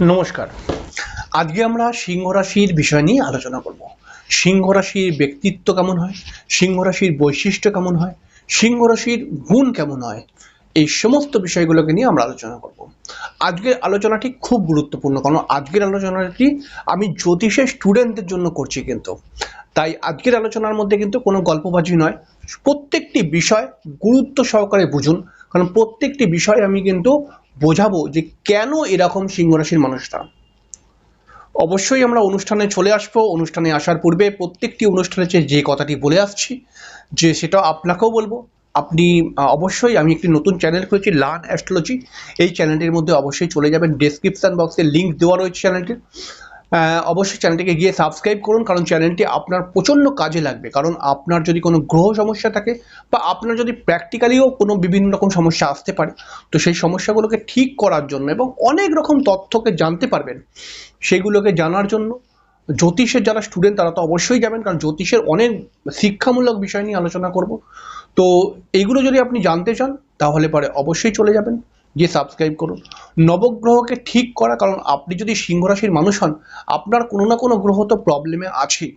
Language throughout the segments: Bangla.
নমস্কার। আজকে আমরা সিংহ রাশির বিষয় নিয়ে আলোচনা করব। সিংহ রাশির ব্যক্তিত্ব কেমন হয়? সিংহ রাশির বৈশিষ্ট্য কেমন হয়? সিংহ রাশির গুণ কেমন হয়? এই সমস্ত বিষয়গুলোকে নিয়ে আমরা আলোচনা করব। আজকের আলোচনাটি খুব গুরুত্বপূর্ণ, কারণ আজকের আলোচনাটি আমি জ্যোতিষের স্টুডেন্টদের জন্য করছি কিন্তু। তাই আজকের আলোচনার মধ্যে কিন্তু কোনো গল্পবাজি নয়। প্রত্যেকটি বিষয় গুরুত্ব সহকারে বুঝুন, কারণ প্রত্যেকটি বিষয় আমি কিন্তু বোঝাবো যে কেন এরকম সিংহ রাশির মানুষরা। অবশ্যই আমরা অনুষ্ঠানে চলে আসব, অনুষ্ঠানে আসার পূর্বে প্রত্যেকটি অনুষ্ঠানে যে কথাটি বলে আসছি, যে সেটা আপনাকেও বলব। আপনি অবশ্যই আমি একটি নতুন চ্যানেল খুলেছি, লার্ন অ্যাস্ট্রোলজি। এই চ্যানেলটির মধ্যে অবশ্যই চলে যাবেন ডেসক্রিপশন বক্সে লিঙ্ক দেওয়া রয়েছে চ্যানেলটির। অবশ্যই চ্যানেলটিকে গিয়ে সাবস্ক্রাইব করুন, কারণ চ্যানেলটি আপনার প্রচণ্ড কাজে লাগবে। কারণ আপনার যদি কোনো গ্রহ সমস্যা থাকে বা আপনার যদি প্র্যাকটিক্যালিও কোনো বিভিন্ন রকম সমস্যা আসতে পারে, তো সেই সমস্যাগুলোকে ঠিক করার জন্য এবং অনেক রকম তথ্যকে জানতে পারবেন। সেগুলোকে জানার জন্য জ্যোতিষের যারা স্টুডেন্ট তারা তো অবশ্যই যাবেন, কারণ জ্যোতিষের অনেক শিক্ষামূলক বিষয় নিয়ে আলোচনা করব। তো এগুলো যদি আপনি জানতে চান, তাহলে পরে অবশ্যই চলে যাবেন। গিয়ে সাবস্ক্রাইব করুন। নবগ্রহকে ঠিক করা, কারণ আপনি যদি সিংহ রাশির মানুষ হন, আপনার কোনো না কোনো গ্রহ তো প্রবলেমে আছেই।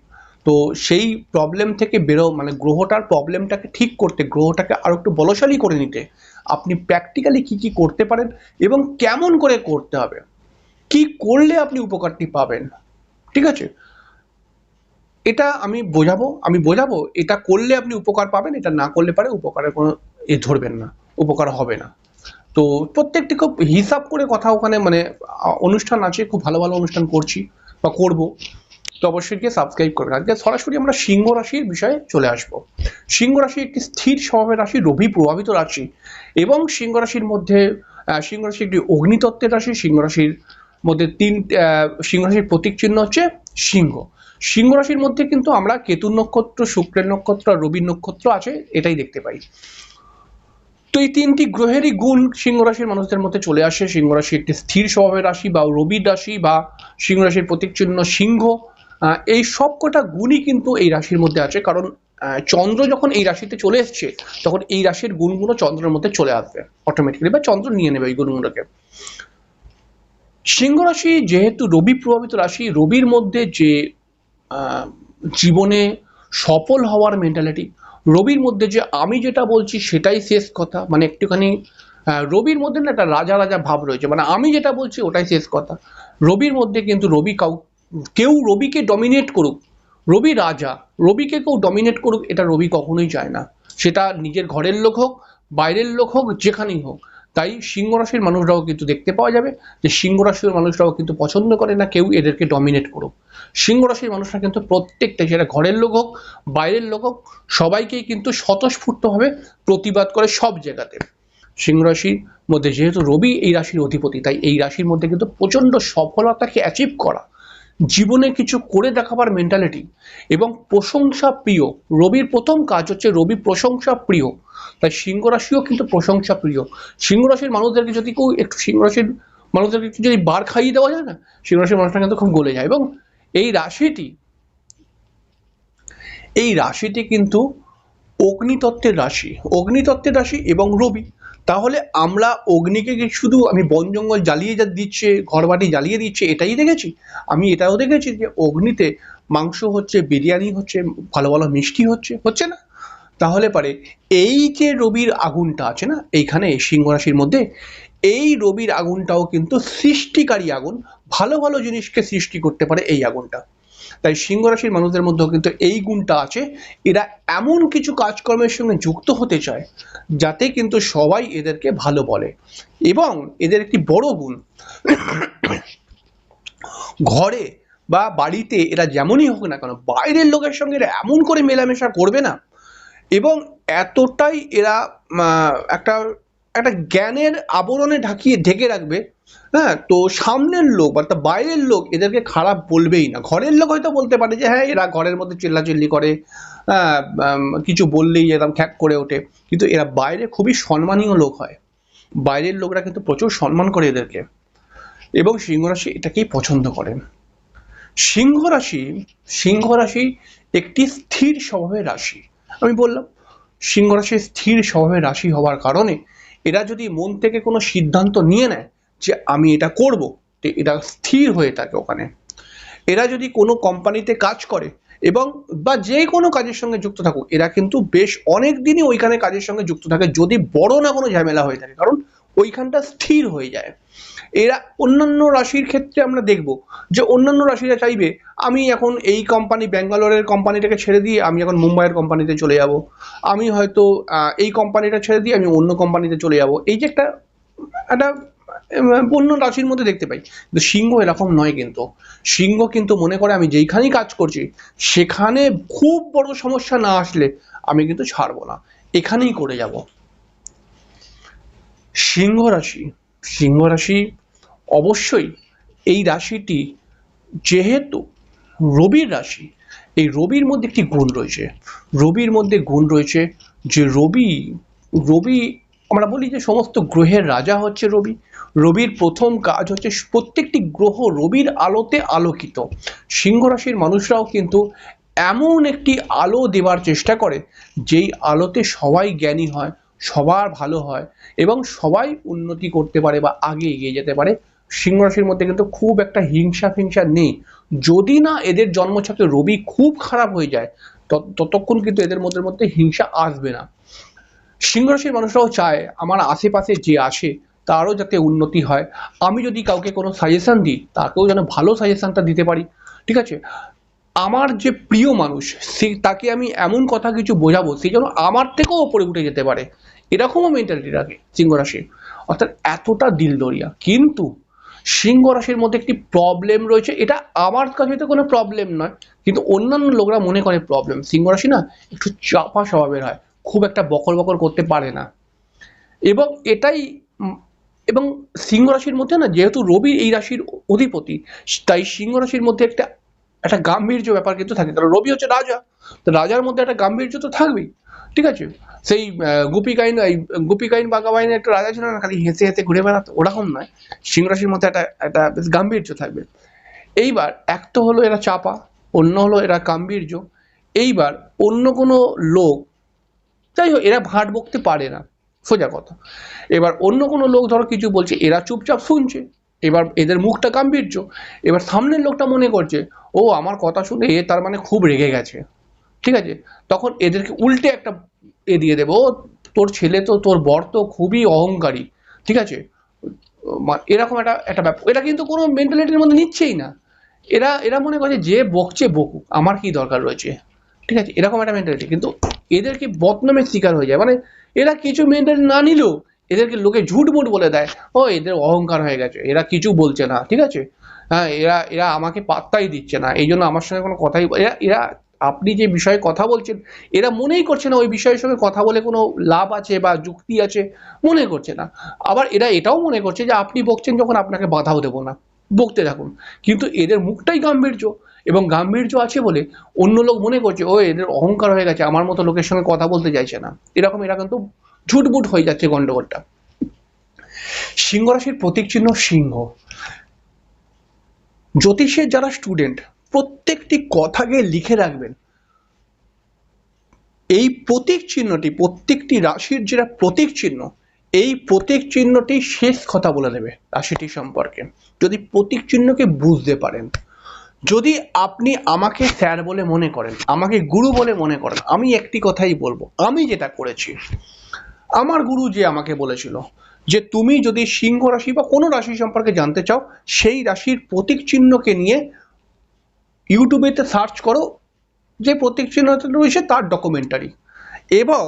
তো সেই প্রবলেম থেকে বেরো মানে গ্রহটার প্রবলেমটাকে ঠিক করতে, গ্রহটাকে আরও একটু বলশালী করে নিতে, আপনি প্র্যাকটিক্যালি কি কি করতে পারেন এবং কেমন করে করতে হবে? কি করলে আপনি উপকারটি পাবেন? ঠিক আছে? এটা আমি বোঝাবো আমি বোঝাবো, এটা করলে আপনি উপকার পাবেন, এটা না করলে পারে উপকারের কোনো এ ধরবেন না, উপকার হবে না। তো প্রত্যেকটি খুব হিসাব করে কথা ওখানে মানে অনুষ্ঠান আছে, খুব ভালো ভালো অনুষ্ঠান করছি বা করব। তো অবশ্যই গিয়ে সাবস্ক্রাইব করবেন আজকে সরাসরি আমরা সিংহ রাশির বিষয়ে চলে আসব। সিংহ রাশি একটি স্থির স্বভাবের রাশি, রবি প্রভাবিত রাশি এবং সিংহ রাশির মধ্যে সিংহ রাশি একটি অগ্নিতত্ত্বের রাশি, সিংহ রাশির মধ্যে তিন সিংহ রাশির প্রতীক চিহ্ন হচ্ছে সিংহ। সিংহ রাশির মধ্যে কিন্তু আমরা কেতুর নক্ষত্র, শুক্রের নক্ষত্র আর রবির নক্ষত্র আছে, এটাই দেখতে পাই। তো এই তিনটি গ্রহেরই গুণ সিংহ রাশির মানুষদের মধ্যে চলে আসে। সিংহ রাশি একটি স্থির স্বভাবের রাশি বা রবির রাশি বা সিংহ রাশির প্রতীক চিহ্ন সিংহ এই সব কটা গুণই কিন্তু এই রাশির মধ্যে আছে। কারণ চন্দ্র যখন এই রাশিতে চলে এসছে, তখন এই রাশির গুণগুলো চন্দ্রের মধ্যে চলে আসবে অটোমেটিক্যালি বা চন্দ্র নিয়ে নেবে এই গুণগুলোকে সিংহ রাশি যেহেতু রবি প্রভাবিত রাশি, রবির মধ্যে যে জীবনে সফল হওয়ার মেন্টালিটি রবির মধ্যে যে আমি যেটা বলছি সেটাই শেষ কথা। মানে একটুখানি রবির মধ্যে না একটা রাজা রাজা ভাব রয়েছে। মানে আমি যেটা বলছি ওটাই শেষ কথা। রবির মধ্যে কিন্তু রবি কাউ, কেউ রবিকে ডমিনেট করুক, রবি রাজা, রবিকে কেউ ডমিনেট করুক, এটা রবি কখনোই চায় না। সেটা নিজের ঘরের লোক হোক, বাইরের লোক হোক, যেখানেই হোক। তাই সিংহ রাশির মানুষরাও কিন্তু দেখতে পাওয়া যাবে যে সিংহ রাশির মানুষরাও কিন্তু পছন্দ করে না কেউ এদেরকে ডমিনেট করুক। সিংহ রাশির মানুষরা কিন্তু প্রত্যেকটা, সেটা ঘরের লোক হোক, বাইরের লোক হোক, সবাইকেই কিন্তু স্বতঃস্ফূর্তভাবে প্রতিবাদ করে সব জায়গাতে। সিংহ রাশির মধ্যে যেহেতু রবি এই রাশির অধিপতি, তাই এই রাশির মধ্যে কিন্তু প্রচণ্ড সফলতাকে অ্যাচিভ করা জীবনে কিছু করে দেখাবার মেন্টালিটি এবং প্রশংসা প্রিয়। রবির প্রথম কাজ হচ্ছে রবি প্রশংসা প্রিয়। তাই সিংহ রাশিও কিন্তু প্রশংসা প্রিয়। সিংহ রাশির মানুষদেরকে যদি কেউ একটু সিংহ রাশির মানুষদেরকে একটু যদি বার খাইয়ে দেওয়া যায় না, সিংহ রাশির মানুষরা কিন্তু খুব গলে যায় এবং এই রাশিটি এই রাশিটি কিন্তু অগ্নিতত্ত্বের রাশি। অগ্নিতত্ত্বের রাশি এবং রবি। তাহলে আমরা অগ্নিকে শুধু আমি বন জঙ্গল জ্বালিয়ে যা দিচ্ছে, ঘরবাড়ি জ্বালিয়ে দিচ্ছে, এটাই দেখেছি? আমি এটাও দেখেছি যে অগ্নিতে মাংস হচ্ছে, বিরিয়ানি হচ্ছে, ভালো ভালো মিষ্টি হচ্ছে হচ্ছে না? তাহলে পারে এই যে রবির আগুনটা আছে না, এইখানে সিংহ রাশির মধ্যে, এই রবির আগুনটাও কিন্তু সৃষ্টিকারী আগুন, ভালো ভালো জিনিসকে সৃষ্টি করতে পারে এই আগুনটা। তাই সিংহ রাশির মানুষদের মধ্যেও কিন্তু এই গুণটা আছে। এরা এমন কিছু কাজকর্মের সঙ্গে যুক্ত হতে চায়, যাতে কিন্তু সবাই এদেরকে ভালো বলে। এবং এদের একটি বড় গুণ, ঘরে বা বাড়িতে এরা যেমনই হোক না কেন, বাইরের লোকের সঙ্গে এরা এমন করে মেলামেশা করবে না। এবং এতটাই এরা একটা একটা জ্ঞানের আবরণে ঢাকিয়ে ঢেকে রাখবে হ্যাঁ? তো সামনের লোক, অর্থাৎ বাইরের লোক এদেরকে খারাপ বলবেই না। ঘরের লোক হয়তো বলতে পারে যে হ্যাঁ এরা ঘরের মধ্যে চিল্লাচিল্লি করে হ্যাঁ কিছু বললেই এরকম খ্যাক করে ওঠে। কিন্তু এরা বাইরে খুবই সম্মানীয় লোক হয়। বাইরের লোকরা কিন্তু প্রচুর সম্মান করে এদেরকে। এবং সিংহ রাশি এটাকেই পছন্দ করে। সিংহ রাশি সিংহ রাশি একটি স্থির স্বভাবের রাশি। আমি বললাম সিংহ রাশি স্থির স্বভাবের রাশি হওয়ার কারণে এরা যদি মন থেকে কোনো সিদ্ধান্ত নিয়ে নেয় যে আমি এটা করব, তো এটা স্থির হয়ে থাকে ওখানে। এরা যদি কোনো কোম্পানিতে কাজ করে এবং বা যে কোনো কাজের সঙ্গে যুক্ত থাকুক, এরা কিন্তু বেশ অনেক দিনই ওইখানে কাজের সঙ্গে যুক্ত থাকে, যদি বড় না কোনো ঝামেলা হয়ে থাকে। কারণ ওইখানটা স্থির হয়ে যায়। এরা অন্যান্য রাশির ক্ষেত্রে আমরা দেখব যে অন্যান্য রাশিরা চাইবে, আমি এখন এই কোম্পানি ব্যাঙ্গালোরের কোম্পানিটাকে ছেড়ে দিয়ে আমি এখন মুম্বাইয়ের কোম্পানিতে চলে যাব। আমি হয়তো এই কোম্পানিটা ছেড়ে দিয়ে আমি অন্য কোম্পানিতে চলে যাব। এই যে একটা একটা অন্য রাশির মধ্যে দেখতে পাই। কিন্তু সিংহ এরকম নয় কিন্তু। সিংহ কিন্তু মনে করে আমি যেইখানেই কাজ করছি, সেখানে খুব বড় সমস্যা না আসলে আমি কিন্তু ছাড়বো না। এখানেই করে যাব। সিংহ রাশি সিংহ রাশি অবশ্যই এই রাশিটি যেহেতু রবির রাশি, এই রবির মধ্যে একটি গুণ রয়েছে। রবির মধ্যে গুণ রয়েছে যে রবি রবি আমরা বলি যে সমস্ত গ্রহের রাজা হচ্ছে রবি। রবির প্রথম কাজ হচ্ছে প্রত্যেকটি গ্রহ রবির আলোতে আলোকিত। সিংহ রাশির মানুষরাও কিন্তু এমন একটি আলো দেওয়ার চেষ্টা করে, যেই আলোতে সবাই জ্ঞানী হয়, সবার ভালো হয় এবং সবাই উন্নতি করতে পারে বা আগে এগিয়ে যেতে পারে। সিংহ রাশির মধ্যে কিন্তু খুব একটা হিংসা ফিংসা নেই। যদি না এদের জন্মছকে রবি খুব খারাপ হয়ে যায়, তত- ততক্ষণ কিন্তু এদের মধ্যে মধ্যে হিংসা আসবে না। সিংহ রাশির মানুষরাও চায়, আমার আশেপাশে যে আসে, তারও যাতে উন্নতি হয়। আমি যদি কাউকে কোনো সাজেশান দিই, তাকেও যেন ভালো সাজেশানটা দিতে পারি। ঠিক আছে? আমার যে প্রিয় মানুষ, সে, তাকে আমি এমন কথা কিছু বোঝাবো, সে যেন আমার থেকেও ওপরে উঠে যেতে পারে। এরকমও মেন্টালিটি রাখে সিংহ রাশি অর্থাৎ এতটা দিলদরিয়া। কিন্তু সিংহ রাশির মধ্যে একটি প্রবলেম রয়েছে। এটা আমার কাছে তো কোনো প্রবলেম নয়, কিন্তু অন্যান্য লোকরা মনে করে প্রবলেম সিংহ রাশি না একটু চাপা স্বভাবের হয়, খুব একটা বকর বকর করতে পারে না। এবং এটাই এবং সিংহ রাশির মধ্যে না, যেহেতু রবি এই রাশির অধিপতি, তাই সিংহ রাশির মধ্যে একটা একটা গাম্ভীর্য ব্যাপার কিন্তু থাকে। কারণ রবি হচ্ছে রাজা, তো রাজার মধ্যে একটা গাম্ভীর্য তো থাকবেই। ঠিক আছে? সেই গুপিকাইন, এই, গুপিকাইন বাঘাবাইনের একটা রাজা ছিল না, খালি হেসে হেসে ঘুরে বেড়াতো, ওরকম নয়। সিংহ রাশির মধ্যে একটা একটা বেশ গাম্ভীর্য থাকবে। এইবার এক তো হলো এরা চাপা, অন্য হলো এরা গাম্ভীর্য। এইবার অন্য কোনো লোক, যাই হোক, এরা ভাট বকতে পারে না, সোজা কথা। এবার অন্য কোনো লোক, ধরো কিছু বলছে, এরা চুপচাপ শুনছে, এবার এদের মুখটা গাম্ভীর্য। এবার সামনের লোকটা মনে করছে, ও, আমার কথা শুনে এ তার মানে খুব রেগে গেছে। ঠিক আছে? তখন এদেরকে উল্টে একটা এ দিয়ে দেবো "ও, তোর ছেলে তো তোর বর তো খুবই অহংকারী। ঠিক আছে? এরকম একটা একটা ব্যাপার এটা কিন্তু কোনো মেন্টালিটির মধ্যে নিচ্ছেই না। এরা এরা মনে করে যে বকছে বকুক আমার কি দরকার রয়েছে? ঠিক আছে? এরকম একটা মেন্টালিটি কিন্তু এদেরকে বদনামের শিকার হয়ে যায়। মানে এরা কিছু মেন্টালিটি না নিলেও এদেরকে লোকে ঝুট মুট বলে দেয় ও এদের অহংকার হয়ে গেছে এরা কিছু বলছে না। ঠিক আছে? হ্যাঁ এরা এরা আমাকে পাত্তাই দিচ্ছে না। এই জন্য আমার সঙ্গে কোনো কথাই এরা এরা আপনি যে বিষয়ে কথা বলছেন, এরা মনেই করছে না ওই বিষয়ের সঙ্গে কথা বলে কোনো লাভ আছে বা যুক্তি আছে, মনে করছে না। আবার এরা এটাও মনে করছে যে আপনি বকছেন যখন আপনাকে বাধাও দেবো না। বকতে থাকুন। কিন্তু এদের মুখটাই গাম্ভীর্য এবং গাম্ভীর্য আছে বলে অন্য লোক মনে করছে ও এদের অহংকার হয়ে গেছে, আমার মতো লোকের সঙ্গে কথা বলতে চাইছে না। এরকম এরা কিন্তু ঝুটবুট হয়ে যাচ্ছে গন্ডগোলটা। সিংহ রাশির প্রতীক চিহ্ন সিংহ। জ্যোতিষের যারা স্টুডেন্ট প্রত্যেকটি কথাকে লিখে রাখবেন। এই প্রতীক চিহ্নটি, প্রত্যেকটি রাশির যেটা প্রতীক চিহ্ন, এই প্রতীক চিহ্নটি শেষ কথা বলে দেবে রাশিটি সম্পর্কে। যদি প্রতীক চিহ্নকে বুঝতে পারেন, যদি আপনি আমাকে স্যার বলে মনে করেন, আমাকে গুরু বলে মনে করেন, আমি একটি কথাই বলব, আমি যেটা করেছি, আমার গুরু যে আমাকে বলেছিল যে তুমি যদি সিংহ রাশি বা কোনো রাশি সম্পর্কে জানতে চাও, সেই রাশির প্রতীক চিহ্নকে নিয়ে ইউটিউবেতে সার্চ করো, যে প্রতীক চিহ্নটা রয়েছে তার ডকুমেন্টারি এবং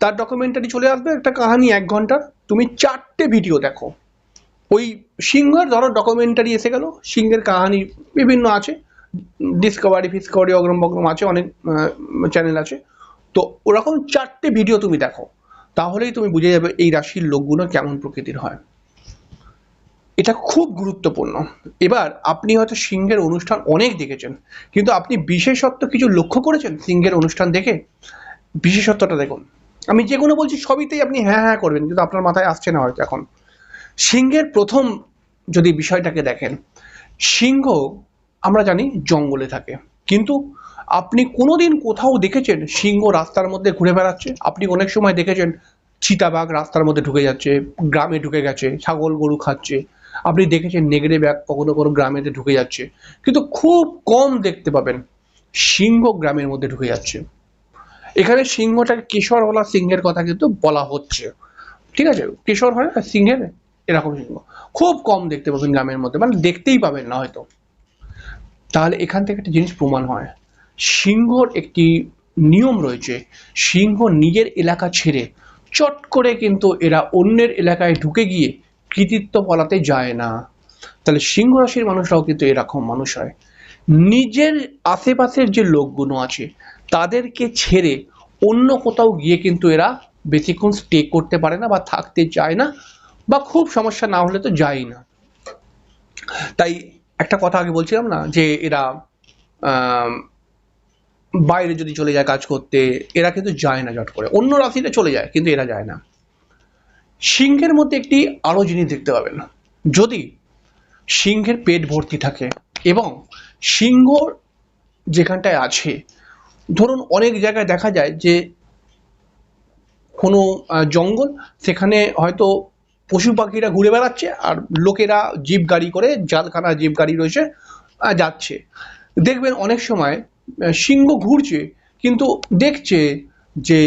তার ডকুমেন্টারি চলে আসবে একটা কাহানি এক ঘণ্টার। তুমি চারটে ভিডিও দেখো। ওই সিংহের, ধরো ডকুমেন্টারি এসে গেল, সিংহের কাহানি বিভিন্ন আছে। ডিসকভারি ফিসকভারি অগ্রম বগ্রম আছে, অনেক চ্যানেল আছে। তো ওরকম চারটে ভিডিও তুমি দেখো। তাহলেই তুমি বুঝে যাবে এই রাশির লোকগুলো কেমন প্রকৃতির হয়। এটা খুব গুরুত্বপূর্ণ। এবার আপনি হয়তো সিংহের অনুষ্ঠান অনেক দেখেছেন, কিন্তু আপনি বিশেষত্ব কিছু লক্ষ্য করেছেন সিংহের অনুষ্ঠান দেখে? বিশেষত্বটা দেখুন। আমি যে কোনো বলছি সবইতেই আপনি হ্যাঁ হ্যাঁ করবেন, কিন্তু আপনার মাথায় আসছে না হয়তো এখন। সিংহের প্রথম যদি বিষয়টাকে দেখেন, সিংহ, আমরা জানি, জঙ্গলে থাকে। কিন্তু আপনি কোনোদিন কোথাও দেখেছেন সিংহ রাস্তার মধ্যে ঘুরে বেড়াচ্ছে? আপনি অনেক সময় দেখেছেন চিতাবাঘ রাস্তার মধ্যে ঢুকে যাচ্ছে, গ্রামে ঢুকে গেছে, ছাগল গরু খাচ্ছে। আপনি দেখেছেন নেগড়ে ব্যাগ কখনো কোনো গ্রামেতে ঢুকে যাচ্ছে, কিন্তু খুব কম দেখতে পাবেন সিংহ গ্রামের মধ্যে ঢুকে যাচ্ছে। এখানে সিংহটাকে কেশরওয়ালা সিংহের কথা কিন্তু বলা হচ্ছে। ঠিক আছে? কেশর হয় না সিংহের এরকম সিংহ। খুব কম দেখতে পাবেন গ্রামের মধ্যে মানে দেখতেই পাবেন না হয়তো। তাহলে এখান থেকে একটা জিনিস প্রমাণ হয়। সিংহর একটি নিয়ম রয়েছে, সিংহ নিজের এলাকা ছেড়ে চট করে কিন্তু এরা অন্যের এলাকায় ঢুকে গিয়ে কৃতিত্ব ফলাতে যায় না। তাহলে সিংহ রাশির মানুষরাও কিন্তু এরকম মানুষ হয়। নিজের আশেপাশের যে লোকগুলো আছে, তাদেরকে ছেড়ে অন্য কোথাও গিয়ে কিন্তু এরা বেশিক্ষণ স্টে করতে পারে না বা থাকতে চায় না বা খুব সমস্যা না হলে তো যায় না। তাই একটা কথা আগে বলছিলাম না, যে এরা বাইরে যদি চলে যায় কাজ করতে, এরা কিন্তু যায় না জট করে। অন্য রাশিতে চলে যায়, কিন্তু এরা যায় না। সিংহের মধ্যে একটি আরও জিনিস দেখতে পাবেন, যদি সিংহের পেট ভর্তি থাকে এবং সিংহ যেখানটায় আছে, ধরুন অনেক জায়গায় দেখা যায় যে কোনো জঙ্গল সেখানে হয়তো পশু পাখিরা ঘুরে বেড়াচ্ছে আর লোকেরা জিপ গাড়ি করে, জালখানা জিপ গাড়ি রয়েছে যাচ্ছে। দেখবেন অনেক সময় সিংহ ঘুরছে কিন্তু দেখছে যে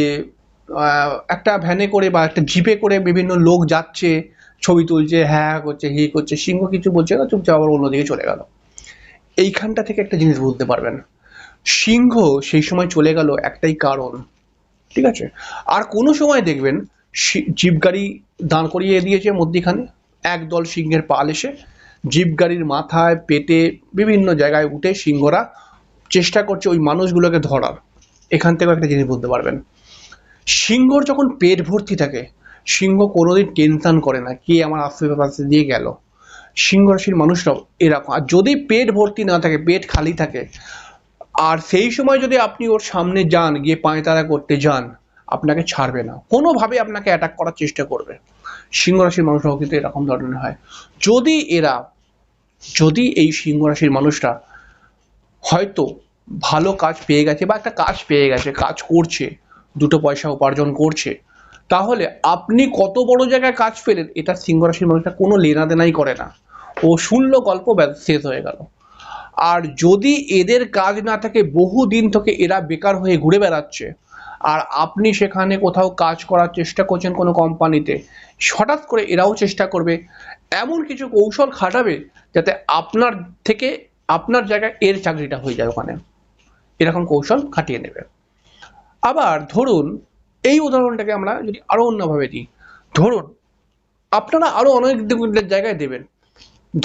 একটা ভ্যানে করে বা একটা জিপে করে বিভিন্ন লোক যাচ্ছে, ছবি তুলছে হ্যাঁ হ্যাঁ করছে, হি করছে, সিংহ কিছু বলছে না চুপচাপ আবার অন্যদিকে চলে গেল। এইখানটা থেকে একটা জিনিস বুঝতে পারবেন। সিংহ সেই সময় চলে গেল একটাই কারণ, ঠিক আছে? আর কোনো সময় দেখবেন জিপ গাড়ি দাঁড় করিয়ে দিয়েছে মধ্যিখানে, একদল সিংহের পাল এসে জিপ গাড়ির মাথায় পেটে বিভিন্ন জায়গায় উঠে সিংহরা চেষ্টা করছে ওই মানুষগুলোকে ধরার। এখান থেকে একটা জিনিস বুঝতে পারবেন। সিংহর যখন পেট ভর্তি থাকে, সিংহ কোনোদিন টেনশন করে না, কে আমার আশেপাশে দিয়ে গেল? সিংহ রাশির মানুষরাও এরকম। আর যদি পেট ভর্তি না থাকে, পেট খালি থাকে, আর সেই সময় যদি আপনি ওর সামনে যান, গিয়ে পায়তারা করতে যান, আপনাকে ছাড়বে না। কোনোভাবে আপনাকে অ্যাটাক করার চেষ্টা করবে। সিংহ রাশির মানুষরাও কিন্তু এরকম ধরনের হয়। যদি এরা, যদি এই সিংহ রাশির মানুষরা হয়তো ভালো কাজ পেয়ে গেছে বা একটা কাজ পেয়ে গেছে, কাজ করছে দুটো পয়সা উপার্জন করছে। তাহলে আপনি কত বড় জায়গায় কাজ পেলেন, এটা সিংহ রাশির মানুষটা কোনো লেনাদেনাই করে না। ও শুনলো গল্প শেষ হয়ে গেল। আর যদি এদের কাজ না থাকে, বহু দিন থেকে এরা বেকার হয়ে ঘুরে বেড়াচ্ছে। আর আপনি সেখানে কোথাও কাজ করার চেষ্টা করছেন কোনো কোম্পানিতে, হঠাৎ করে এরাও চেষ্টা করবে। এমন কিছু কৌশল খাটাবে যাতে আপনার থেকে আপনার জায়গায় এর চাকরিটা হয়ে যায় ওখানে। এরকম কৌশল খাটিয়ে নেবে। আবার ধরুন, এই উদাহরণটাকে আমরা যদি আরও অন্যভাবে দিই, ধরুন, আপনারা আরও অনেক জায়গায় দেবেন।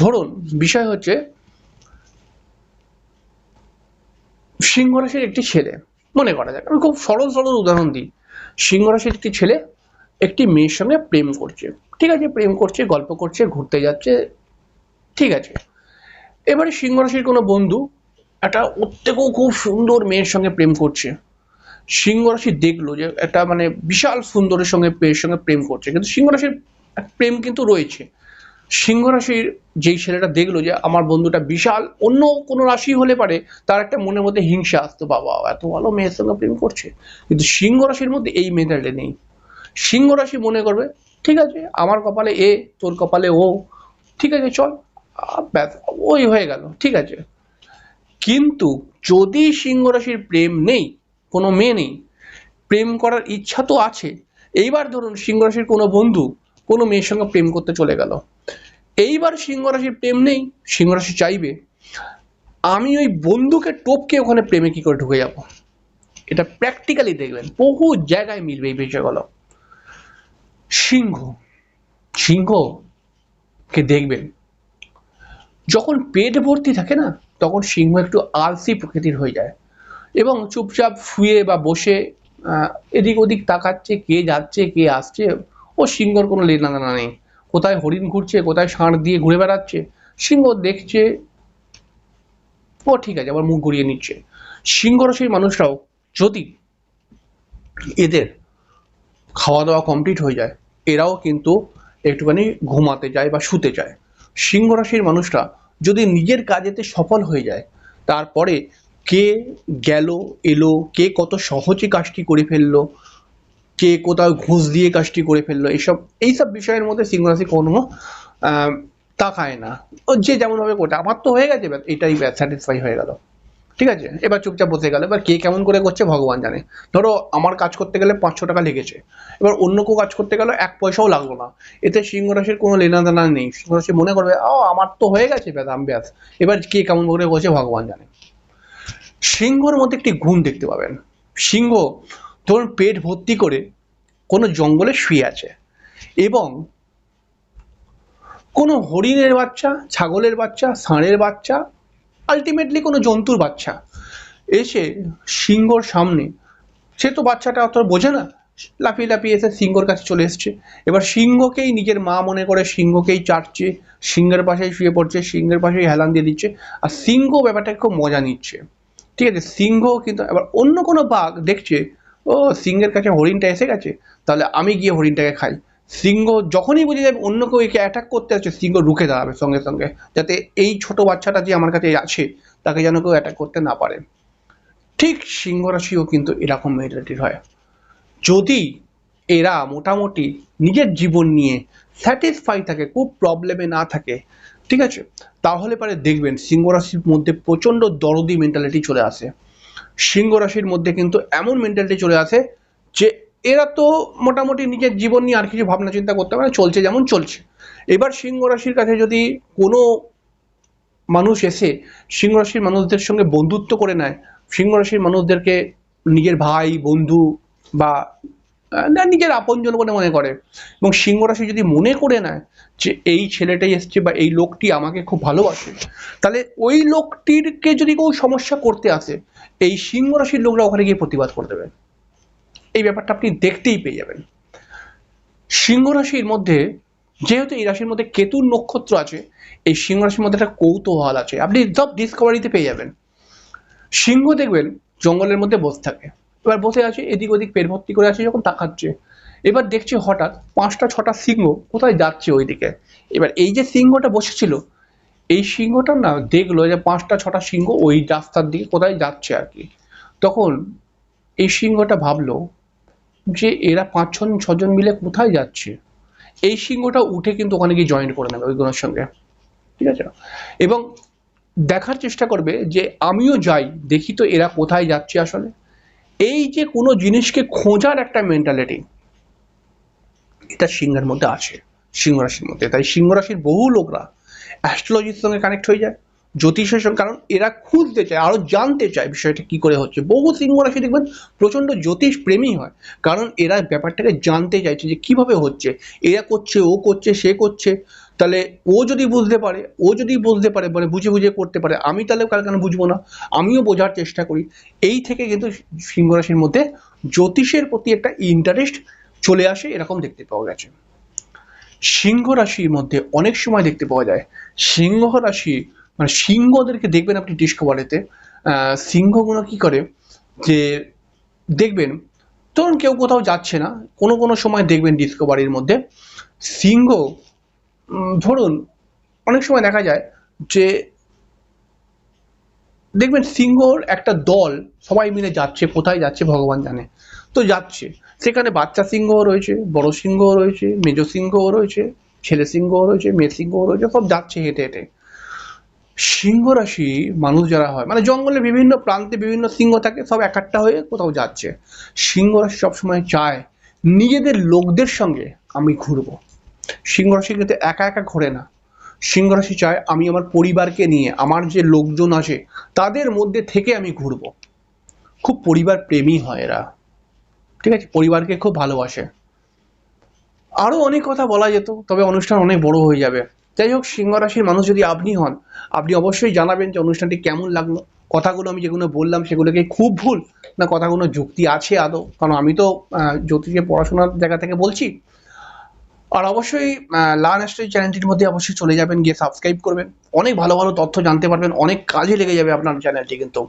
ধরুন, বিষয় হচ্ছে সিংহ রাশির একটি ছেলে, মনে করা যাক, আমি খুব সরল সরল উদাহরণ দিই। সিংহ রাশির একটি ছেলে একটি মেয়ের সঙ্গে প্রেম করছে, ঠিক আছে, প্রেম করছে, গল্প করছে, ঘুরতে যাচ্ছে, ঠিক আছে। এবারে সিংহ রাশির কোনো বন্ধু একটা ওর থেকেও খুব সুন্দর মেয়ের সঙ্গে প্রেম করছে সিংহ রাশি দেখল যে একটা মানে বিশাল সুন্দরের সঙ্গে সঙ্গে প্রেম করছে। কিন্তু সিংহ রাশির প্রেম কিন্তু রয়েছে। সিংহ রাশির যেই ছেলেটা দেখল যে আমার বন্ধুটা বিশাল, অন্য কোনো রাশি হলে পারে তার একটা মনের মধ্যে হিংসা আসতো, বাবা, এত ভালো মেয়ের সঙ্গে প্রেম করছে? কিন্তু সিংহ রাশির মধ্যে এই মেধাটা নেই। সিংহ রাশি মনে করবে, ঠিক আছে, আমার কপালে এ, তোর কপালে ও, ঠিক আছে, চল। ওই হয়ে গেল, ঠিক আছে। কিন্তু যদি সিংহ রাশির প্রেম নেই কোনো মেয়ে নেই। প্রেম করার ইচ্ছা তো আছে। এইবার ধরুন সিংহ রাশির কোনো বন্ধু কোনো মেয়ের সঙ্গে প্রেম করতে চলে গেল। এইবার সিংহ রাশির প্রেম নেই সিংহ রাশি চাইবে। আমি ওই বন্ধুকে টপকে ওখানে প্রেমে কি করে ঢুকে যাব? এটা প্র্যাকটিক্যালি দেখবেন, বহু জায়গায় মিলবে এই বিষয়গুলো। সিংহ, সিংহকে দেখবেন। যখন পেট ভর্তি থাকে না, তখন সিংহ একটু আলসি প্রকৃতির হয়ে যায়। এবং চুপচাপ শুয়ে বা বসে এদিক ওদিক তাকাচ্ছে, কে যাচ্ছে, কে আসছে, ও সিংহর কোনো লেনা দেনা নেই। কোথায় হরিণ ঘুরছে, কোথায় ষাঁড় দিয়ে ঘুরে বেড়াচ্ছে, সিংহ দেখছে, ও ঠিক আছে, আবার মুখ ঘুরিয়ে নিচ্ছে। সিংহ রাশির মানুষরাও, যদি এদের খাওয়া দাওয়া কমপ্লিট হয়ে যায়, এরাও কিন্তু একটুখানি ঘুমাতে যায় বা শুতে যায়। সিংহ রাশির মানুষরা যদি নিজের কাজেতে সফল হয়ে যায়, তারপরে কে গেল, এলো, কে কত সহজে কাজটি করে ফেলল, কে কোথাও ঘুষ দিয়ে কাজটি করে ফেলল এইসব এইসব বিষয়ের মধ্যে সিংহ রাশি কোনো তাকায় না। ও যে যেমন ভাবে করছে, আমার তো হয়ে গেছে এটাই স্যাটিসফাই হয়ে গেল। ঠিক আছে? এবার চুপচাপ বসে গেল, এবার কে কেমন করে করছে ভগবান জানে। ধরো আমার কাজ করতে গেলে পাঁচশো টাকা লেগেছে, এবার অন্য কেউ কাজ করতে গেলে, এক পয়সাও লাগল না। এতে সিংহ রাশির কোনো লেনা দেনা নেই। সিংহ রাশি মনে করবে, ও, আমার তো হয়ে গেছে, ব্যাস, আমি ব্যাস। এবার কে কেমন করে করছে ভগবান জানে। সিংহর মধ্যে একটি গুণ দেখতে পাবেন। সিংহ ধরুন পেট ভর্তি করে কোনো জঙ্গলে শুয়ে আছে এবং কোনো হরিণের বাচ্চা, ছাগলের বাচ্চা, ষাঁড়ের বাচ্চা আলটিমেটলি কোনো জন্তুর বাচ্চা এসে সিংহর সামনে, সে তো বাচ্চাটা অত বোঝে না, লাফিয়ে লাফিয়ে এসে সিংহর কাছে চলে এসছে। এবার সিংহকেই নিজের মা মনে করে, সিংহকেই চাটছে, সিংহের পাশেই শুয়ে পড়ছে, সিংহের পাশেই হেলান দিয়ে দিচ্ছে, আর সিংহ ব্যাপারটা খুব মজা নিচ্ছে। ঠিক আছে, সিংহ কিন্তু এবার অন্য কোনো বাঘ দেখছে, ও সিংহের কাছে হরিণটা এসে গেছে, তাহলে আমি গিয়ে হরিণটাকে খাই। সিংহ যখনই বুঝে যাবে অন্য কেউ একে অ্যাটাক করতে আসছে সিংহ রুখে দাঁড়াবে সঙ্গে সঙ্গে, যাতে এই ছোট বাচ্চাটা যে আমার কাছে আছে, তাকে যেন কেউ অ্যাটাক করতে না পারে। ঠিক সিংহ রাশিও কিন্তু এরকম মেন্টালিটির হয়। যদি এরা মোটামুটি নিজের জীবন নিয়ে স্যাটিসফাই থাকে, খুব প্রবলেমে না থাকে ঠিক আছে? তাহলে পরে দেখবেন সিংহ রাশির মধ্যে প্রচণ্ড দরদি মেন্টালিটি চলে আসে। সিংহ রাশির মধ্যে কিন্তু এমন মেন্টালিটি চলে আসে যে এরা তো মোটামুটি নিজের জীবন নিয়ে আর কিছু ভাবনা চিন্তা করতে পারে, চলছে যেমন চলছে। এবার সিংহ রাশির কাছে যদি কোনো মানুষ এসে সিংহ রাশির মানুষদের সঙ্গে বন্ধুত্ব করে নেয়, সিংহ রাশির মানুষদেরকে নিজের ভাই, বন্ধু বা নিজের আপনজন বলে মনে করে। এবং সিংহ রাশি যদি মনে করে নেয় যে এই ছেলেটাই এসছে বা এই লোকটি আমাকে খুব ভালোবাসে, তাহলে ওই লোকটিরকে যদি কেউ সমস্যা করতে আসে, এই সিংহ রাশির লোকরা ওখানে গিয়ে প্রতিবাদ করে দেবে। এই ব্যাপারটা আপনি দেখতেই পেয়ে যাবেন। সিংহ রাশির মধ্যে, যেহেতু এই রাশির মধ্যে কেতুর নক্ষত্র আছে, এই সিংহ রাশির মধ্যে একটা কৌতূহল আছে। আপনি সব ডিসকভারিতে পেয়ে যাবেন। সিংহ দেখবেন জঙ্গলের মধ্যে বসে থাকে। এবার বসে আছে, এদিক ওদিক পেট ভর্তি করে আছে, যখন তাকাচ্ছে। এবার দেখছে হঠাৎ পাঁচটা, ছটা সিংহ কোথায় যাচ্ছে ওইদিকে? এবার এই যে সিংহটা বসেছিল, এই সিংহটা না দেখল যে পাঁচটা, ছটা সিংহ ওই রাস্তার দিকে কোথায় যাচ্ছে আর কি। তখন এই সিংহটা ভাবলো যে এরা পাঁচজন, ছজন মিলে কোথায় যাচ্ছে? এই সিংহটা উঠে কিন্তু ওখানে গিয়ে জয়েন করে নেবে ওইগুলোর সঙ্গে। ঠিক আছে? এবং দেখার চেষ্টা করবে যে আমিও যাই, দেখি তো এরা কোথায় যাচ্ছে আসলে। এই যে কোনো জিনিসকে খোঁজার একটা মেন্টালিটি এটা সিংহের মধ্যে আছে, সিংহ রাশির মধ্যে। তাই সিংহ রাশির বহু লোকরা অ্যাস্ট্রোলজির সঙ্গে কানেক্ট হয়ে যায়, জ্যোতিষের সঙ্গে, কারণ এরা খুঁজতে চায়, আরও জানতে চায় বিষয়টা কি করে হচ্ছে। বহু সিংহ রাশি দেখবেন প্রচণ্ড জ্যোতিষ প্রেমী হয়, কারণ এরা ব্যাপারটাকে জানতে চাইছে যে কীভাবে হচ্ছে, এরা করছে, ও করছে, সে করছে। তাহলে ও যদি বুঝতে পারে, ও যদি বুঝতে পারে মানে বুঝে বুঝে করতে পারে, আমি তাহলে কাল কেন বুঝব না? আমিও বোঝার চেষ্টা করি। এই থেকে কিন্তু সিংহ রাশির মধ্যে জ্যোতিষের প্রতি একটা ইন্টারেস্ট চলে আসে, এরকম দেখতে পাওয়া গেছে। সিংহ রাশির মধ্যে অনেক সময় দেখতে পাওয়া যায়, সিংহ রাশি মানে সিংহদেরকে দেখবেন আপনি ডিসকভারিতে সিংহগুলো কি করে? যে দেখবেন, ধরুন কেউ কোথাও যাচ্ছে না, কোনো কোনো সময় দেখবেন ডিসকভারির মধ্যে, সিংহ ধরুন, অনেক সময় দেখা যায় যে দেখবেন সিংহর একটা দল সবাই মিলে যাচ্ছে, কোথায় যাচ্ছে ভগবান জানে। তো যাচ্ছে। সেখানে বাচ্চা সিংহও রয়েছে, বড় সিংহও রয়েছে, মেজ সিংহও রয়েছে, ছেলে সিংহও রয়েছে, মেয়ে সিংহও রয়েছে, সব যাচ্ছে হেঁটে হেঁটে। সিংহ রাশি মানুষ যারা হয় মানে জঙ্গলের বিভিন্ন প্রান্তে বিভিন্ন সিংহ থাকে, সব একাট্টা হয়ে কোথাও যাচ্ছে। সিংহ রাশি সবসময় চায়, নিজেদের লোকদের সঙ্গে আমি ঘুরবো। সিংহ রাশি কিন্তু একা একা ঘোরে না। সিংহ রাশি চায় আমি আমার পরিবারকে নিয়ে, আমার যে লোকজন আছে, তাদের মধ্যে থেকে আমি ঘুরবো। খুব পরিবার প্রেমী হয় এরা। ঠিক আছে? পরিবারকে খুব ভালোবাসে। আরও অনেক কথা বলা যেত, তবে অনুষ্ঠান অনেক বড় হয়ে যাবে। যাই হোক, সিংহ রাশির মানুষ যদি আপনি হন, আপনি অবশ্যই জানাবেন যে অনুষ্ঠানটি কেমন লাগল। কথাগুলো আমি যেগুলো বললাম, সেগুলোকে খুব ভুল না, কথাগুলো যুক্তি আছে আদৌ। কারণ আমি তো জ্যোতিষে পড়াশোনার জায়গা থেকে বলছি আর অবশ্যই লার্ন স্টোরি চ্যানেলটির মধ্যে অবশ্যই চলে যাবেন, গিয়ে সাবস্ক্রাইব করবেন। অনেক ভালো ভালো তথ্য জানতে পারবেন, অনেক কাজে লেগে যাবে আপনার চ্যানেলটি কিন্তু।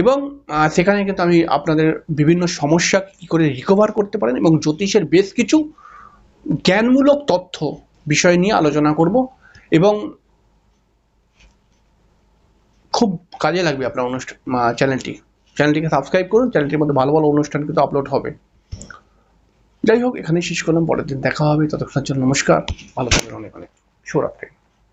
এবং সেখানে কিন্তু আমি আপনাদের বিভিন্ন সমস্যা কী করে রিকভার করতে পারেন এবং জ্যোতিষের বেশ কিছু জ্ঞানমূলক তথ্য বিষয় নিয়ে আলোচনা করব এবং খুব কাজে লাগবে আপনার অনুষ্ঠান চ্যানেলটি। চ্যানেলটিকে সাবস্ক্রাইব করুন, চ্যানেলটির মধ্যে ভালো ভালো অনুষ্ঠান কিন্তু আপলোড হবে। যাই হোক, এখানেই শেষ করলাম। পরের দিন দেখা হবে। ততক্ষণের জন্য নমস্কার। ভালো থাকবেন অনেক অনেক। শুভরাত্রি।